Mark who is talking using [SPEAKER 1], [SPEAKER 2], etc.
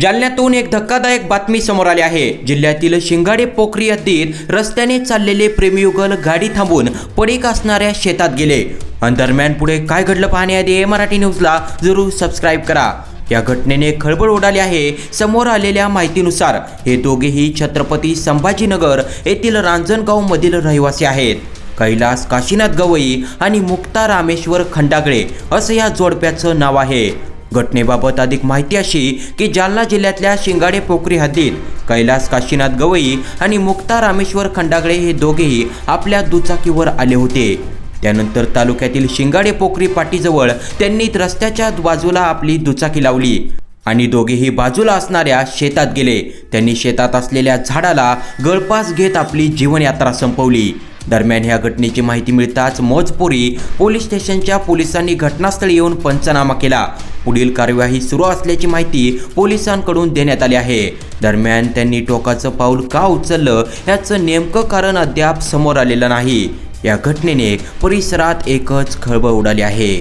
[SPEAKER 1] जालन्यातून एक धक्कादायक बातमी समोर आली आहे. जिल्ह्यातील शिंगाडे पोखरी हद्दीत रस्त्याने चाललेले प्रेमयुगल गाडी थांबून पडीक असणाऱ्या शेतात गेले. आणि दरम्यान पुढे काय घडलं पाहण्याआधी मराठी न्यूजला जरूर सबस्क्राईब करा. या घटनेने खळबळ उडाली आहे समोर आलेल्या माहितीनुसार. हे दोघेही छत्रपती संभाजीनगर येथील रांजणगाव मधील रहिवासी आहेत. कैलास काशीनाथ गवई आणि मुक्ता रामेश्वर खंडागळे असं या जोडप्याचं नाव आहे. घटनेबाबत अधिक माहिती अशी की जालना जिल्ह्यातल्या शिंगाडे पोखरी हद्दीत कैलास काशीनाथ गवई आणि मुक्ता रामेश्वर खंडागळे हे दोघेही आपल्या दुचाकीवर आले होते. त्यानंतर तालुक्यातील शिंगाडे पोखरी पाटीजवळ त्यांनी रस्त्याच्या बाजूला आपली दुचाकी लावली आणि दोघेही बाजूला असणाऱ्या शेतात गेले. त्यांनी शेतात असलेल्या झाडाला गळपास घेत आपली जीवनयात्रा संपवली. दरम्यान ह्या घटनेची माहिती मिळताच मोजपुरी पोलीस स्टेशनच्या पोलिसांनी घटनास्थळी येऊन पंचनामा केला. पुढील कार्यवाही सुरू असल्याची माहिती पोलिसांकडून देण्यात आली आहे. दरम्यान त्यांनी टोकाचं पाऊल का उचललं याचं नेमकं कारण अद्याप समोर आलेलं नाही. या घटनेने परिसरात एकच खळबळ उडाली आहे.